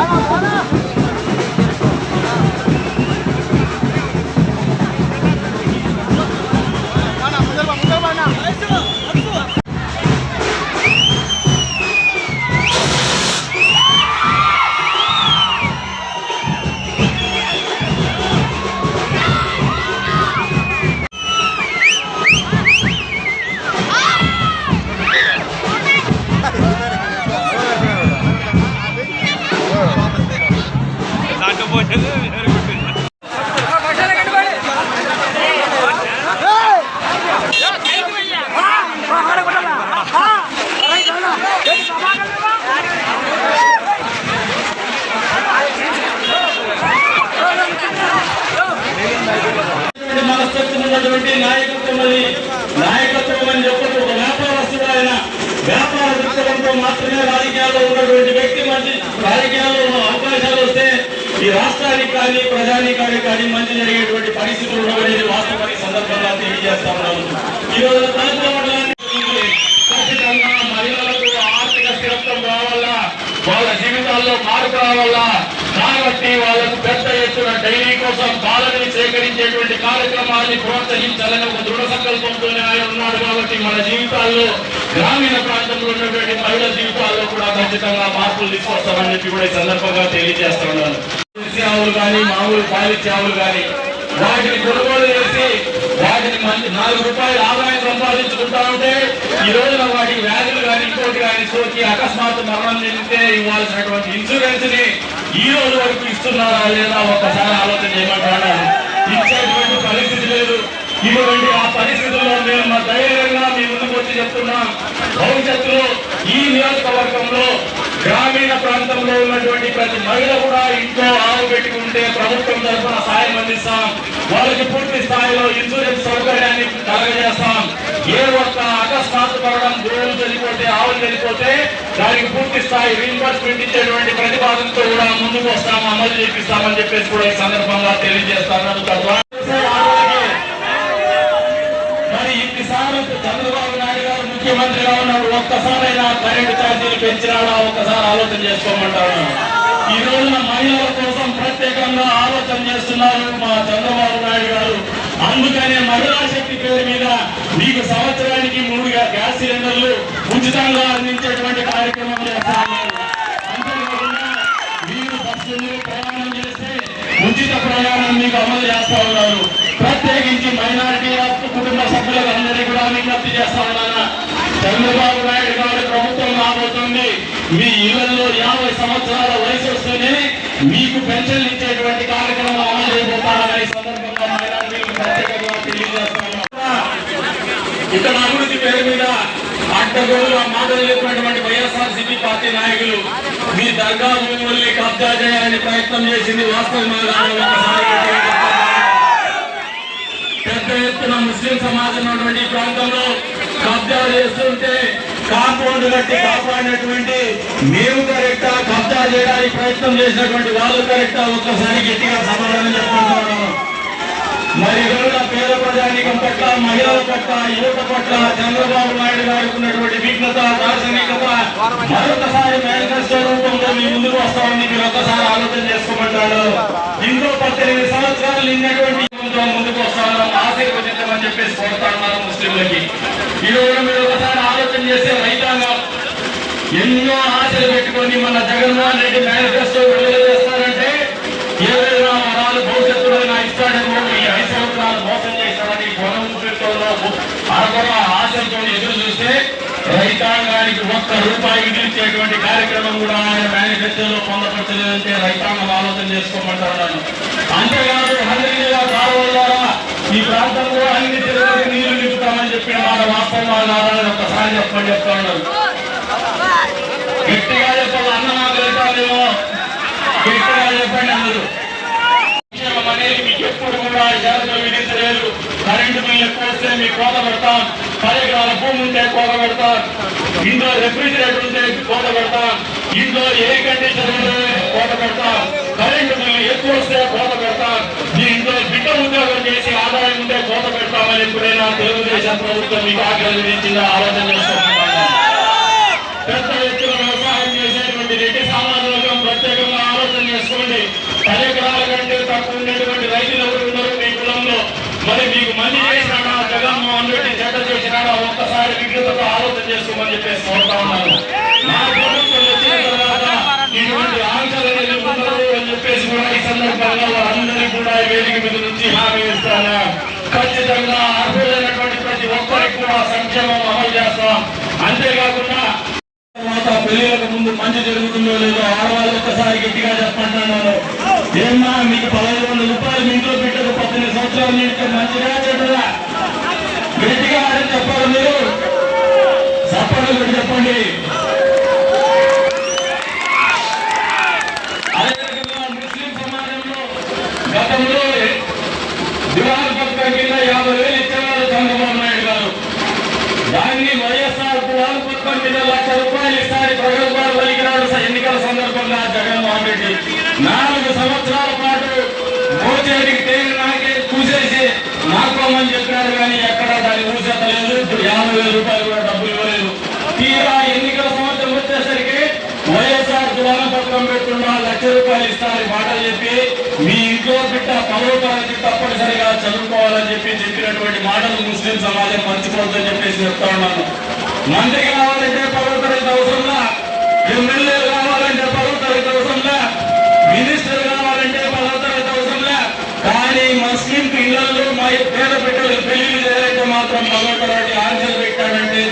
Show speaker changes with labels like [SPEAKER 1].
[SPEAKER 1] Vamos, vamos. నాయకత్వం నాయకత్వం అని చెప్పచ్చు. ఒక వ్యాపారస్తుడు ఆయన వ్యాపార దృక్పథంతో మాత్రమే రాజకీయాల్లో ఉన్నటువంటి వ్యక్తి మంచి రాజకీయాల్లో అవకాశాలు వస్తే ఈ రాష్ట్రానికి కానీ ప్రజానీకానికి కానీ మంచి జరిగేటువంటి పరిస్థితులు ఉండవనేది వాస్తవాన్ని సందర్భంగా తెలియజేస్తా ఉన్నాను. ఈ రోజు ఖచ్చితంగా మహిళలకు ఆర్థిక స్థిరత్వం రావాలా? వాళ్ళ జీవితాల్లో మార్పు రావాలా? కాబట్టి వాళ్ళకు పెద్ద డైరీ కోసం పాలని సేకరించేటువంటి కార్యక్రమాన్ని ప్రోత్సహించాలని ఒక దృఢ సంకల్పంతోనే ఆయన ఉన్నాడు కాబట్టి మన జీవితాల్లో గ్రామీణ ప్రాంతంలో ఉన్నటువంటి మహిళ జీవితాల్లో కూడా ఖచ్చితంగా మార్పులు తీసుకొస్తామని చెప్పి కూడా ఈ సందర్భంగా తెలియజేస్తా ఉన్నాను. ఆవులు కానీ మామూలు పాలిచ్చే ఆవులు కానీ వాటిని కొనుగోలు చేసి వాటిని మంచి నాలుగు రూపాయలు ఆదాయం సంపాదించుకుంటా ఉంటే ఈ రోజున వాటికి వ్యాధులు కానీ ఇంకోటి కానీ సోకి అకస్మాత్తు మరణం చెందితే ఇవ్వాల్సినటువంటి ఇన్సూరెన్స్ని ఈ రోజు వరకు ఇస్తున్నారా లేదా ఒక్కసారి ఆలోచన చేయమంటారా ఇచ్చేటువంటి పరిస్థితి లేదు. ఇటువంటి ఆ పరిస్థితుల్లో మేము మా ధైర్యంగా మీ ముందుకు వచ్చి చెప్తున్నాం. భవిష్యత్తులో ఈ నియోజకవర్గంలో గ్రామీణ ప్రాంతంలో ఉన్నటువంటి ప్రతి మహిళ కూడా ఇంట్లో ఆవు పెట్టుకుంటే ప్రభుత్వం తరఫున సాయం అందిస్తాం. వాళ్ళకి పూర్తి స్థాయిలో ఇన్సూరెన్స్ సౌకర్యాన్ని కలగజేస్తాం. ఏ ఒక్క అకస్మాత్తు పడడం గోవులు చనిపోతే ఆవులు చనిపోతే దానికి పూర్తి స్థాయి రీఇంబర్స్మెంట్ ఇచ్చేటువంటి ప్రతిపాదనతో కూడా ముందుకు వస్తాము అమలు చేపిస్తామని చెప్పేసి కూడా ఈ సందర్భంగా తెలియజేస్తాను. మరి ఇన్నిసార్లు చంద్రబాబు నాయుడు గారు ముఖ్యమంత్రిగా ఉన్నప్పుడు ఒక్కసారైనా కరెంటు ఛార్జీలు పెంచినాడా? ఒక్కసారి ఆలోచన చేసుకోమంటాను ఈ రోజున మహిళల కోసం ప్రత్యేకంగా ఆలోచన చేస్తున్నారు మా చంద్రబాబు నాయుడు గారు. అందుకనే మహిళా శక్తి పేరు మీద మీకు సంవత్సరం మూడు గ్యాస్ సిలిండర్లు ఉచితంగా అందించేటువంటి కార్యక్రమం చేస్తున్నారు అంతేకాకుండా మీరు బస్సు ప్రయాణం చేస్తే ఉచిత ప్రయాణం మీకు అమలు చేస్తా ఉన్నారు. ప్రత్యేకించి మైనారిటీ కుటుంబ సభ్యులకు అందరికీ కూడా విజ్ఞప్తి చేస్తా ఉన్నాను. చంద్రబాబు నాయుడు గారి ప్రభుత్వం రాబోతుంది. మీ ఇళ్ళలో యాభై సంవత్సరాల వయసు వస్తేనే మీకు పెన్షన్లు ఇచ్చేటువంటి కార్యక్రమం అమలు చేయబోతారని ఈ సందర్భంగా మైనారిటీలకు ప్రత్యేకంగా తెలియజేస్తాను ఇక్కడ అడ్డగోలుగా మాటలు చెప్పినటువంటి వైఎస్ఆర్ పార్టీ నాయకులు మీ దర్గా భూముల్ని కబ్జా చేయాలని ప్రయత్నం చేసింది వాస్తవమే పెద్ద ఎత్తున ముస్లిం సమాజం ఉన్నటువంటి ప్రాంతంలో కబ్జా చేస్తుంటే కాంపౌండ్ కట్టి కాపాడినటువంటి మేము కరెక్టా కబ్జా చేయడానికి ప్రయత్నం చేసినటువంటి వాళ్ళు కరెక్టా ఒక్కసారి గట్టిగా సమాధానం చెప్పుకుంటున్నాను. మరి రోజుల పట్ల మహిళల పట్ల యువత పట్ల చంద్రబాబు నాయుడు గారికి ఉన్నటువంటి విఘ్నత దార్శనికత మరొకసారి మేనిఫెస్టో రూపంలో మీ ముందుకు వస్తామని మీరు ఒక్కసారి ఆలోచన చేసుకోమంటాడు ఇంకో పద్దెనిమిది సంవత్సరాలు నిన్నటువంటి ముందుకు వస్తాను ఆశీర్వదించమని చెప్పేసి కోరుతాను ముస్లింలకి. ఈరోజు మీరు ఒకసారి ఆలోచన చేసే రైతాంగం ఎన్నో ఆశలు పెట్టుకొని మన జగన్మోహన్ రెడ్డి మేనిఫెస్టో రైతాంగానికి ఒక్క రూపాయి విధించేటువంటి కార్యక్రమం కూడా ఆయన మేనిఫెస్టోలో పొందపరచలేదంటే రైతాంగం ఆలోచన చేసుకోమంటున్నాను అంతేకాదు హండ్రీగా కాలువల ద్వారా ఈ ప్రాంతంలో అన్ని జిల్లాలకు నీళ్ళు నింపుతామని చెప్పిన మాట వాస్తవం ఆధారాన్ని ఒక్కసారి చెప్పమని చెప్తా ఉన్నారు. గట్టిగా చెప్పాలి అన్న నాకు వెళ్తానేమో గట్టిగా చెప్పండి అందరూ. అనేది మీకు ఎప్పుడు కూడా షరతులు కరెంటు బిల్లు ఎక్కువ మీకు కోత పెడతాం. పది ఎకరాల భూమి ఉంటే కోత పెడతాం. ఇంట్లో రెఫ్రిజిరేటర్ ఉంటే కోత పెడతాం. ఇంట్లో ఏ కండిషన్ ఉంటే కోత పెడతాం. కరెంటు బిల్లు ఎక్కువ వస్తే కోత పెడతాం. మీ ఇంట్లో బిడ్డ ఉద్యోగం చేసి ఆదాయం ఉంటే కోత పెడతామని ఎప్పుడైనా తెలుగుదేశం ప్రభుత్వం మీకు ఆగ్రహించిందా? ఆలోచన చేసుకుంటున్నాను పెద్ద ఎత్తున వ్యవసాయం చేసేటువంటి రెడ్డి సామాజిక వర్గం ప్రత్యేకంగా ఆలోచన పది ఎకరాల కంటే తక్కువ ఉన్నటువంటి రైతులు ఎవరు ఉన్నారు మీ కులంలో మరి మీకు మంచి చేసినాడా జగన్మోహన్ రెడ్డి చెడ్డ చేసినాడా ఒక్కసారి విజ్ఞతతో ఆలోచన చేసుకోమని చెప్పేసి కోరుతా ఉన్నాను నా ప్రభుత్వం వచ్చిన తర్వాత ఇటువంటి ఆంక్షలు అనేది ఉండదు అని చెప్పేసి కూడా ఈ సందర్భంగా వారందరికీ కూడా ఈ వేదిక మీద నుంచి హామీ ఇస్తాను. ఖచ్చితంగా అర్హులైనటువంటి ప్రతి ఒక్కరికి కూడా సంక్షేమం అమలు చేస్తాం. అంతేకాకుండా తర్వాత పెళ్ళిలకు ముందు మంచి జరుగుతుందో లేదో ఆడవాళ్ళు గట్టిగా చెప్పంటున్నాను ఏమ్మా మీకు పదహైదు వందల రూపాయలు మీ ఇంట్లో పెట్టకు పద్దెనిమిది సంవత్సరాలు నిండితే మంచిగా చెడ్డదా గట్టిగా అని చెప్పాలి మీరు చెప్పండి మీరు చెప్పండి అదేవిధంగా ముస్లిం సమాజంలో గతంలో దివాళి పథకం కింద యాభై వేలు ఇచ్చేవారు చంద్రబాబు నాయుడు గారు దాన్ని వైఎస్ఆర్ కులాల పథకం కింద లక్ష రూపాయలు ఇస్తారని ప్రగల్భాలు పలికినాడు స- ఎన్నికల సందర్భంగా జగన్మోహన్ రెడ్డి నాలుగు సంవత్సరాల పాటు మోచేరికి తేలి నాకే చూసేసి నాకోమని చెప్పినారు కానీ ఎక్కడ దాన్ని ఊసేతలేదు ఇప్పుడు యాభై వేల రూపాయలు కూడా డబ్బులు ఇవ్వలేదు. తీరా ఎన్నికల సంవత్సరం వచ్చేసరికి వైఎస్ఆర్ కులాల పథకం పెట్టున్నా లక్ష రూపాయలు ఇస్తారని మాటలు చెప్పి మీ ఇంట్లో బిడ్డ పదవ తరగతి తప్పనిసరిగా చదువుకోవాలని చెప్పి చెప్పినటువంటి మాటలు ముస్లిం సమాజం మర్చిపోవద్దని చెప్పేసి చెప్తా ఉన్నాను. మంత్రి కావాలంటే పదవ తరగతి అవసరంగా ఎమ్మెల్యే కావాలంటే పదవ తరగతి అవసరంలా మినిస్టర్ కావాలంటే పదవ తరగతి అవసరంలా కానీ ముస్లిం పిల్లలు మా పేద బిడ్డలు పెళ్ళి చేయాలంటే మాత్రం పదవ తరగతి ఆంక్షలు పెట్టాడంటే